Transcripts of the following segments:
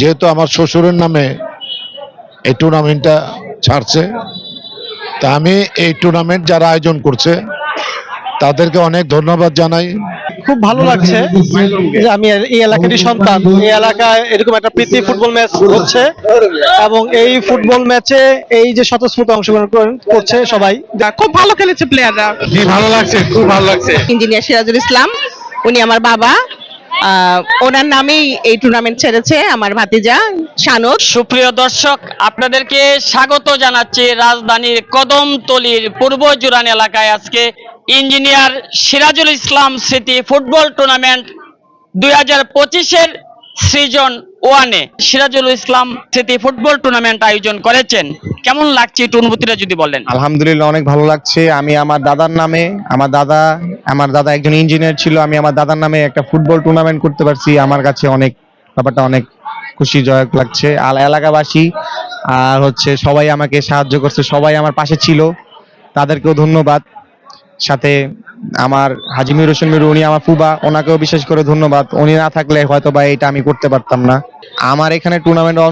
যেহেতু আমার শ্বশুরের নামে এই টুর্নামেন্টটা ছাড়ছে তা আমি এই টুর্নামেন্ট যারা আয়োজন করছে তাদেরকে অনেক ধন্যবাদ জানাই। খুব ভালো লাগছে যে আমি এই এলাকারই সন্তান। এই এলাকায় এরকম একটা প্রীতি ফুটবল ম্যাচ হচ্ছে এবং এই ফুটবল ম্যাচে এই যে স্বতঃস্ফূর্ত অংশগ্রহণ করছে সবাই। খুব ভালো খেলেছে প্লেয়াররা জি ভালো লাগছে খুব ভালো লাগছে। ইঞ্জিনিয়ার সিরাজুল ইসলাম উনি আমার বাবা। ওনার নামেই এই টুর্নামেন্ট ছেড়েছে আমার ভাতিজা শানক সুপ্রিয় দর্শক, আপনাদেরকে স্বাগত জানাচ্ছি রাজধানীর কদমতলির পূর্ব জুরান এলাকায় আজকে ইঞ্জিনিয়ার সিরাজুল ইসলাম স্মৃতি ফুটবল টুর্নামেন্ট দুই হাজার পঁচিশের সৃজন ওয়ানে সিরাজুল ইসলাম স্মৃতি ফুটবল টুর্নামেন্ট আয়োজন করেছেন। কেমন লাগছে একটু অনুভূতিটা যদি বলেন? আলহামদুলিল্লাহ, অনেক ভালো লাগছে। আমি আমার দাদার নামে, আমার দাদা আমার দাদা একজন ইঞ্জিনিয়ার ছিল, আমি আমার দাদার নামে একটা ফুটবল টুর্নামেন্ট করতে পারছি। আমার কাছে অনেক, ব্যাপারটা অনেক খুশি, জয়ক লাগছে। আর এলাকাবাসী, আর হচ্ছে সবাই আমাকে সাহায্য করছে, সবাই আমার পাশে ছিল। তাদেরকেও ধন্যবাদ। সাথে আমার হাজি মির হোসেন মিরু উনি আমার ফুবা ওনাকেও বিশেষ করে ধন্যবাদ। উনি না থাকলে হয়তো বা এটা আমি করতে পারতাম না। আমার এখানে টুর্নামেন্টে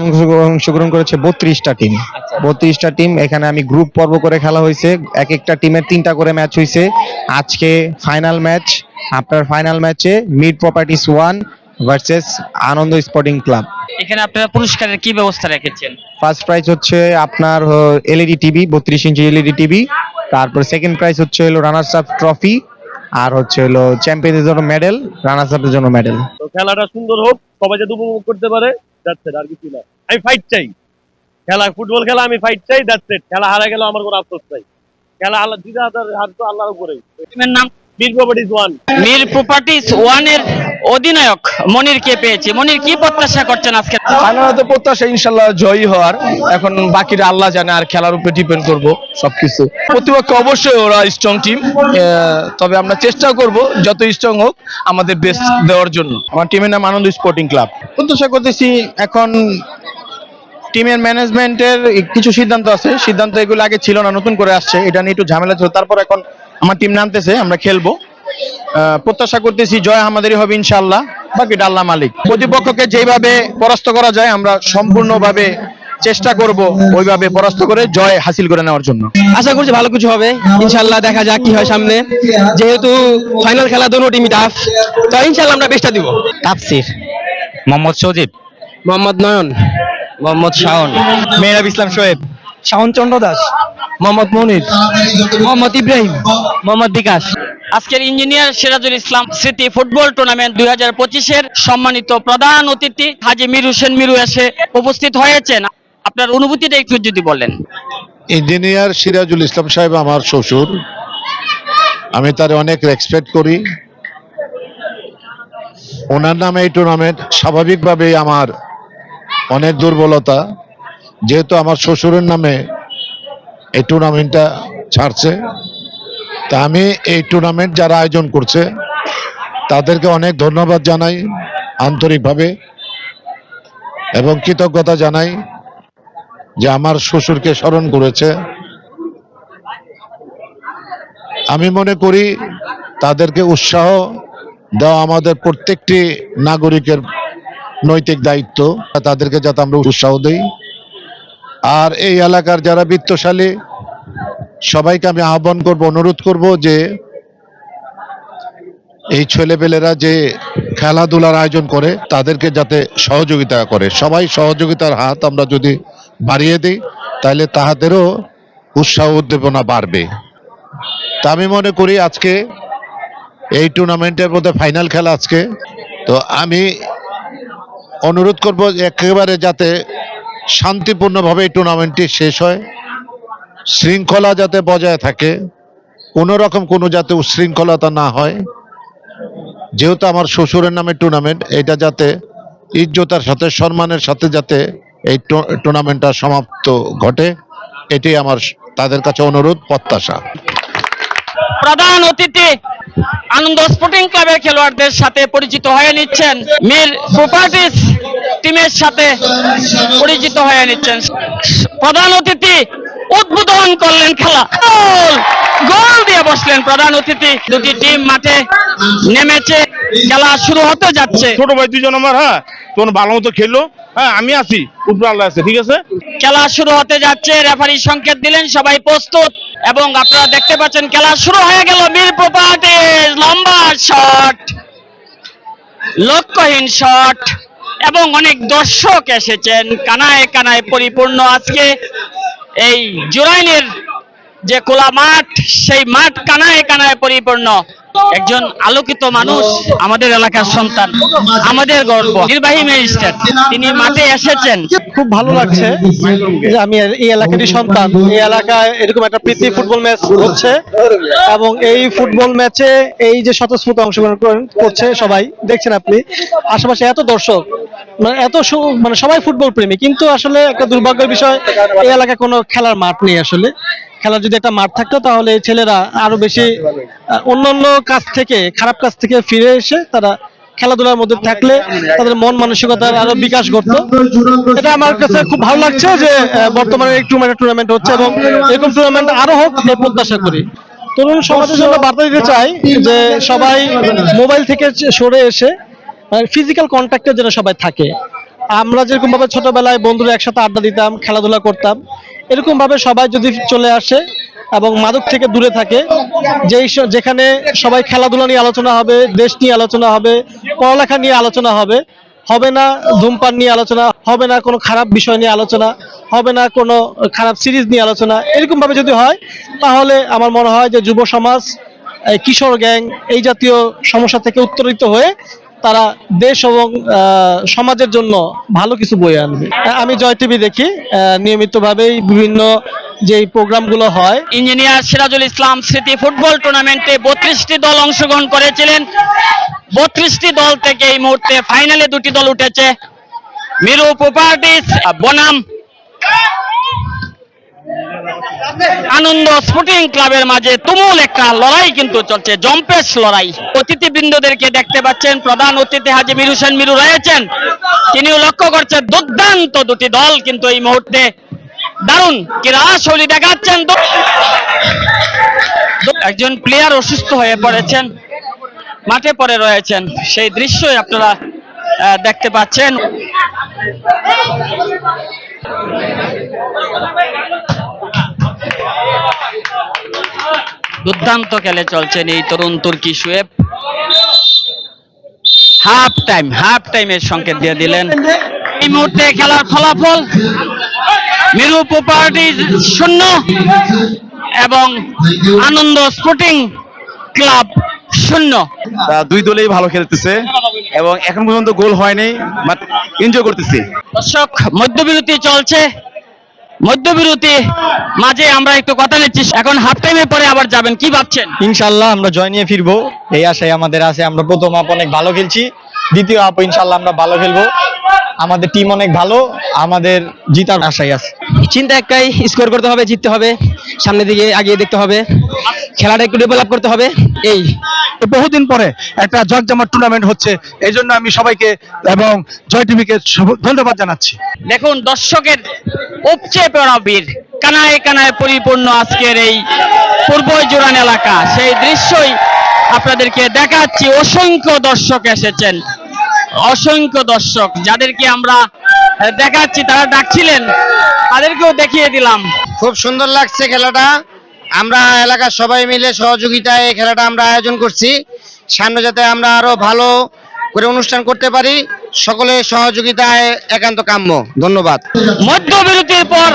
অংশগ্রহণ করেছে বত্রিশটা টিম বত্রিশটা টিম এখানে আমি গ্রুপ পর্ব করে খেলা হয়েছে। এক একটা টিমের তিনটা করে ম্যাচ হয়েছে। আজকে ফাইনাল ম্যাচ আপনার ফাইনাল ম্যাচে Mir properties one versus Ananda sporting club এখানে আপনারা পুরস্কারের কি ব্যবস্থা রেখেছেন? ফার্স্ট প্রাইজ হচ্ছে আপনার এলইডি টিভি বত্রিশ ইঞ্চি এলইডি টিভি তারপর সেকেন্ড প্রাইজ হচ্ছে হলো রানার্স আপ ট্রফি আর হচ্ছে হলো চ্যাম্পিয়নের জন্য মেডেল রানার্স আপের জন্য মেডেল তো খেলাটা সুন্দর হোক সবাই যাতে উপভোগ করতে পারে যাচ্ছে আর কিছু না। আমি ফাইট চাই। খেলা ফুটবল খেলা আমি ফাইট চাই যাচ্ছে খেলা হারা গেল আমার কোনো আফসোস নাই। খেলা আল্লাহ দিদা হাজার হার তো আল্লাহর উপরে টিমের নাম? Big properties one Mir properties ওয়ানের অধিনায়ক মনিরকে পেয়েছে? মনির, কি প্রত্যাশা করছেন আজকে? ফাইনালে প্রত্যাশা ইনশাল্লাহ জয়ী হওয়ার। এখন বাকিরা আল্লাহ জানে আর খেলার উপরে ডিপেন্ড করব সবকিছু। প্রতিপক্ষ অবশ্যই ওরা স্ট্রং টিম তবে আমরা চেষ্টা করব যত স্ট্রং হোক আমাদের বেস্ট দেওয়ার জন্য। আমার টিমের নাম আনন্দ স্পোর্টিং ক্লাব প্রত্যাশা করতেছি এখন টিমের ম্যানেজমেন্টের কিছু সিদ্ধান্ত আছে। সিদ্ধান্ত এগুলো আগে ছিল না, নতুন করে আসছে। এটা নিয়ে একটু ঝামেলা ছিল। তারপর এখন আমার টিম নামতেছে, আমরা খেলব। প্রত্যাশা করতেছি জয় আমাদেরই হবে ইনশাল্লাহ বাকিটা আল্লাহ মালিক। প্রতিপক্ষকে যেভাবে পরাস্ত করা যায় আমরা সম্পূর্ণভাবে চেষ্টা করব ওইভাবে পরাস্ত করে জয় হাসিল করে নেওয়ার জন্য। আশা করছি ভালো কিছু হবে। ইনশাল্লাহ দেখা যাক কি হয় সামনে। যেহেতু ফাইনাল খেলা দোনো টিমই টাফ তো ইনশাল্লাহ আমরা বেস্টটা দিব। তাফসির। মোহাম্মদ সজিব। মোহাম্মদ নয়ন। মোহাম্মদ শাওন। মেহরাব ইসলাম শোয়েব শাওন চন্দ্র দাস। মোহাম্মদ মনির মোহাম্মদ ইব্রাহিম মোহাম্মদ বিকাশ। আজকের ইঞ্জিনিয়ার সিরাজুল ইসলাম স্মৃতি ফুটবল টুর্নামেন্ট দুই হাজার পঁচিশের সম্মানিত প্রধান অতিথি হাজি মির হোসেন মিরু এসে উপস্থিত হয়েছেন। আপনার অনুভূতিটা একটু যদি বলেন। ইঞ্জিনিয়ার সিরাজুল ইসলাম সাহেব আমার শ্বশুর। আমি তার অনেক রেসপেক্ট করি। ওনার নামে এই টুর্নামেন্ট স্বাভাবিকভাবেই আমার অনেক দুর্বলতা। যেহেতু আমার শ্বশুরের নামে এই টুর্নামেন্টটা ছাড়ছে। তা আমি এই টুর্নামেন্ট যারা আয়োজন করছে, তাদেরকে অনেক ধন্যবাদ জানাই আন্তরিকভাবে এবং কৃতজ্ঞতা জানাই যে আমার শ্বশুরকে স্মরণ করেছে। আমি মনে করি তাদেরকে উৎসাহ দেওয়া আমাদের প্রত্যেকটি নাগরিকের নৈতিক দায়িত্ব। তাদেরকে যাতে আমরা উৎসাহ দেই। আর এই এলাকার যারা বিত্তশালী, সবাইকে আমি আহ্বান করব, অনুরোধ করব যে এই ছেলেপেলেরা যে খেলাধুলার আয়োজন করে, তাদেরকে যাতে সহযোগিতা করে। সবাই সহযোগিতার হাত আমরা যদি বাড়িয়ে দিই, তাহলে তাহাদেরও উৎসাহ উদ্দীপনা বাড়বে। তা আমি মনে করি আজকে এই টুর্নামেন্টের মধ্যে ফাইনাল খেলা আজকে। তো আমি অনুরোধ করব একেবারে যাতে শান্তিপূর্ণভাবে এই টুর্নামেন্টটি শেষ হয়। শৃঙ্খলা যাতে বজায় থাকে কোনো রকম কোনো যাতে উশৃঙ্খলতা না হয়, যেহেতু আমার শ্বশুরের নামে টুর্নামেন্ট, এটা যাতে ইজ্জতার সাথে, সম্মানের সাথে যাতে এই টুর্নামেন্টটা সমাপ্ত ঘটে এটি আমার তাদের কাছে অনুরোধ, প্রত্যাশা। প্রধান অতিথি আনন্দ স্পোর্টিং ক্লাবের খেলোয়াড়দের সাথে পরিচিত হয়ে নিচ্ছেন মীর প্রপার্টিস টিমের সাথে পরিচিত হয়ে নিচ্ছেন। প্রধান অতিথি উদ্বোধন করলেন খেলা। গোল! দিয়ে বসলেন প্রধান অতিথি। দুটি টিম মাঠে নেমেছে। খেলা শুরু হতে যাচ্ছে। ছোট ভাই দুজন আমার হ্যাঁ? তোমার ভালো মতো খেললো। হ্যাঁ আমি আছি। উপরে আল্লাহ আছে ঠিক আছে? খেলা শুরু হতে যাচ্ছে। রেফারি সংকেত দিলেন সবাই প্রস্তুত। এবং আপনারা দেখতে পাচ্ছেন খেলা শুরু হয়ে গেল মীর প্রপার্টিজ লম্বা শট লক্ষ্যহীন শট। এবং অনেক দর্শক এসেছেন, কানায় কানায় পরিপূর্ণ আজকে এই জুরাইনের যে খোলা মাঠ, সেই মাঠ কানায় কানায় পরিপূর্ণ। একজন আলোকিত মানুষ, আমাদের এলাকার সন্তান, আমাদের গর্ব। নির্বাহী ম্যাজিস্ট্রেট, তিনি মাঠে এসেছেন। খুব ভালো লাগছে যে আমি এই এলাকারই সন্তান। এই এলাকায় এরকম একটা প্রীতি ফুটবল ম্যাচ হচ্ছে এবং এই ফুটবল ম্যাচে এই যে স্বতঃস্ফূর্ত অংশগ্রহণ করছে সবাই, দেখছেন আপনি, আশেপাশে এত দর্শক মানে এত মানে সবাই ফুটবল প্রেমী, কিন্তু আসলে একটা দুর্ভাগ্যের বিষয়, এই এলাকায় কোনো খেলার মাঠ নেই আসলে। খেলার যদি একটা মাঠ থাকতো তাহলে এই ছেলেরা আরও বেশি অন্যান্য কাজ থেকে খারাপ কাজ থেকে ফিরে এসে তারা খেলাধুলার মধ্যে থাকলে তাদের মন মানসিকতার আরও বিকাশ ঘটতো। এটা আমার কাছে খুব ভালো লাগছে যে বর্তমানে একটু মানে টুর্নামেন্ট হচ্ছে এবং এরকম টুর্নামেন্ট আরও হোক এই প্রত্যাশা করি। তরুণ সমাজের জন্য বার্তা দিতে চাই যে সবাই মোবাইল থেকে সরে এসে ফিজিক্যাল কন্ট্যাক্টে যেন সবাই থাকে। আমরা যেরকম ভাবে ছোটবেলায় বন্ধুরা একসাথে আড্ডা দিতাম, খেলাধুলা করতাম, এরকম ভাবে সবাই যদি চলে আসে এবং মাদক থেকে দূরে থাকে, যেই যেখানে সবাই খেলাধুলা নিয়ে আলোচনা হবে, দেশ নিয়ে আলোচনা হবে, পড়ালেখা নিয়ে আলোচনা হবে হবে না ধূমপান নিয়ে আলোচনা, হবে না কোনো খারাপ বিষয় নিয়ে আলোচনা, হবে না কোনো খারাপ সিরিজ নিয়ে আলোচনা, এরকম ভাবে যদি হয়, তাহলে আমার মনে হয় যে যুব সমাজ কিশোর গ্যাং, এই জাতীয় সমস্যা থেকে উত্তরিত হয়ে তারা দেশ এবং সমাজের জন্য ভালো কিছু বয়ে আনবে। আমি জয় টিভি দেখি নিয়মিতভাবেই বিভিন্ন যে প্রোগ্রামগুলো হয়। ইঞ্জিনিয়ার সিরাজুল ইসলাম স্মৃতি ফুটবল টুর্নামেন্টে বত্রিশটি দল অংশগ্রহণ করেছিলেন। বত্রিশটি দল থেকে এই মুহূর্তে ফাইনালে দুটি দল উঠেছে। মিরু প্রপার্টিস বনাম আনন্দ স্পোর্টিং ক্লাবের মাঝে তুমুল একটা লড়াই কিন্তু চলছে, জম্পেশ লড়াই। অতিথিবৃন্দদেরকে দেখতে পাচ্ছেন প্রধান অতিথি হাজি মিরু সেন মিরু রয়েছেন। তিনিও লক্ষ্য করছেন দুর্দান্ত দুটি দল কিন্তু এই মুহূর্তে। দারুণ ক্রীড়া শৈলী দেখাচ্ছেন। একজন প্লেয়ার অসুস্থ হয়ে পড়েছেন, মাঠে পড়ে রয়েছেন। সেই দৃশ্যই আপনারা দেখতে পাচ্ছেন। দুর্দান্ত খেলে চলছেন এই তরুণ তুর্কি শুয়েব। হাফ টাইম হাফ টাইমের সংকেত দিয়ে দিলেন। এই মুহূর্তে খেলার ফলাফল মিরু প্রপার্টি শূন্য এবং আনন্দ স্পোর্টিং ক্লাব শূন্য। দুই দলেই ভালো খেলতেছে এবং এখন পর্যন্ত গোল হয়নি বাট এনজয় করতেছি। দর্শক মধ্যবিরতি চলছে। মধ্যবিরতি মাঝে আমরা একটু কথা নিচ্ছি। এখন হাফ টাইমের পরে আবার যাবেন কি ভাবছেন? ইনশাল্লাহ আমরা জয় নিয়ে ফিরবো। এই আশায় আমাদের আছে আমরা প্রথম আপ অনেক ভালো খেলছি। দ্বিতীয় আপ ইনশাল্লাহ আমরা ভালো খেলব। আমাদের টিম অনেক ভালো আমাদের জিতার আশাই আছে। চিন্তা একটাই স্কোর করতে হবে জিততে হবে সামনের দিকে আগিয়ে দেখতে হবে। খেলাটা একটু ডেভেলপ করতে হবে। এই বহুদিন পরে একটা জগজামার টুর্নামেন্ট হচ্ছে। এই জন্য আমি সবাইকে এবং জয় টিভিকে ধন্যবাদ জানাচ্ছি। দেখুন দর্শকের উপচে পড়া বীর কানায় কানায় পরিপূর্ণ আজকের এই পূর্ব জোরান এলাকা। সেই দৃশ্যই আপনাদেরকে দেখাচ্ছি অসংখ্য দর্শক এসেছেন। অসংখ্য দর্শক যাদেরকে আমরা দেখাচ্ছি তারা ডাকছিলেন তাদেরকেও দেখিয়ে দিলাম। খুব সুন্দর লাগছে খেলাটা। আমরা এলাকার সবাই মিলে সহযোগিতায় এই খেলাটা আমরা আয়োজন করছি। সামনে যাতে আমরা আরও ভালো করে অনুষ্ঠান করতে পারি সকলের সহযোগিতায় একান্ত কাম্য। ধন্যবাদ। মধ্যবিরতির পর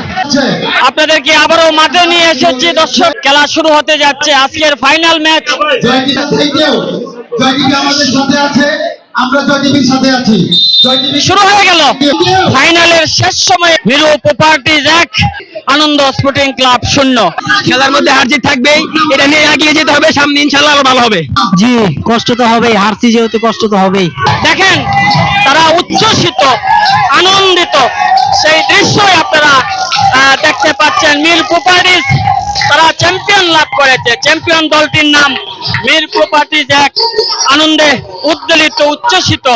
আপনাদেরকে আবারও মাঠে নিয়ে এসেছি। দর্শক খেলা শুরু হতে যাচ্ছে। আজকের ফাইনাল ম্যাচ। জয়টিভি থেকেও জয়টিভি আমাদের সাথে আছে। আমরা জয়টিভির সাথে আছি। শুরু হয়ে গেল। ফাইনালের শেষ সময়ে মিরু প্রপার্টিজ এক। আনন্দ স্পোর্টিং ক্লাব শূন্য। খেলার মধ্যে হারজিত থাকবেই। এটা নিয়ে এগিয়ে যেতে হবে। সামনে ইনশাল্লাহ আরও ভালো হবে। জি কষ্ট তো হবেই। হারছি যেহেতু কষ্ট তো হবেই। দেখেন উচ্ছ্বসিত, আনন্দিত। সেই দৃশ্যই আপনারা দেখতে পাচ্ছেন মির প্রপার্টিজ তারা চ্যাম্পিয়ন লাভ করেছে। চ্যাম্পিয়ন দলটির নাম মির প্রপার্টিজ এক আনন্দে উদ্বেলিত, উচ্ছ্বসিত।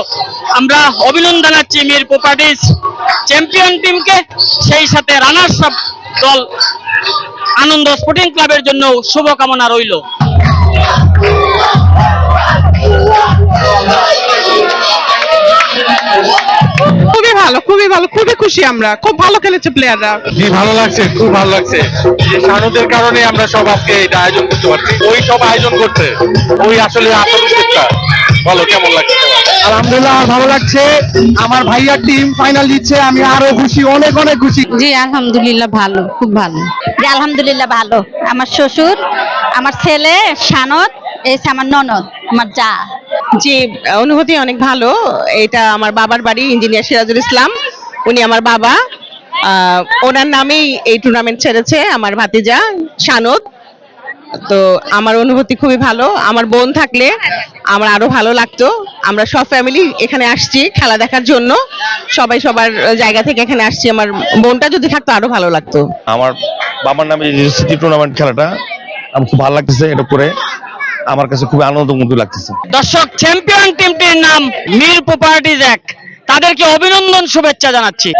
আমরা অভিনন্দন জানাচ্ছি মির প্রপার্টিজ চ্যাম্পিয়ন টিমকে সেই সাথে রানার্স আপ দল আনন্দ স্পোর্টিং ক্লাবের জন্য শুভকামনা রইল। খুবই ভালো খুবই ভালো খুবই খুশি আমরা। খুব ভালো খেলেছে প্লেয়াররা জি ভালো লাগছে খুব ভালো লাগছে। শানুদের কারণে আমরা সব আজকে এটা আয়োজন করতে পারছি। ওই সব আয়োজন করতে ওই আসলে আসল উদ্যোগটা বলো কেমন লাগছে? আলহামদুলিল্লাহ ভালো লাগছে। আমার ভাইয়ার টিম ফাইনাল দিচ্ছে আমি আরও খুশি অনেক অনেক খুশি। জি আলহামদুলিল্লাহ ভালো খুব ভালো। জি আলহামদুলিল্লাহ ভালো। আমার শ্বশুর আমার ছেলে শানত এই আমার ননদ আমার যা। জি, অনুভূতি অনেক ভালো। এটা আমার বাবার বাড়ি, ইঞ্জিনিয়ার সিরাজুল ইসলাম। উনি আমার বাবা। ওনার নামেই এই টুর্নামেন্ট ছেড়েছে আমার ভাতিজা শানত তো আমার অনুভূতি খুবই ভালো। আমার বোন থাকলে আমার আরও ভালো লাগতো। আমরা সব ফ্যামিলি এখানে আসছি খেলা দেখার জন্য। সবাই সবার জায়গা থেকে এখানে আসছি। আমার বোনটা যদি থাকতো আরও ভালো লাগতো। আমার বাবার নামে টুর্নামেন্ট খেলাটা, আমার খুব ভালো লাগতেছে এটা করে। আমার কাছে খুব মধু লাগতেছে। দর্শক চ্যাম্পিয়ন টিমটির নাম মির প্রপার্টিজ এক তাদেরকে অভিনন্দন শুভেচ্ছা জানাচ্ছি।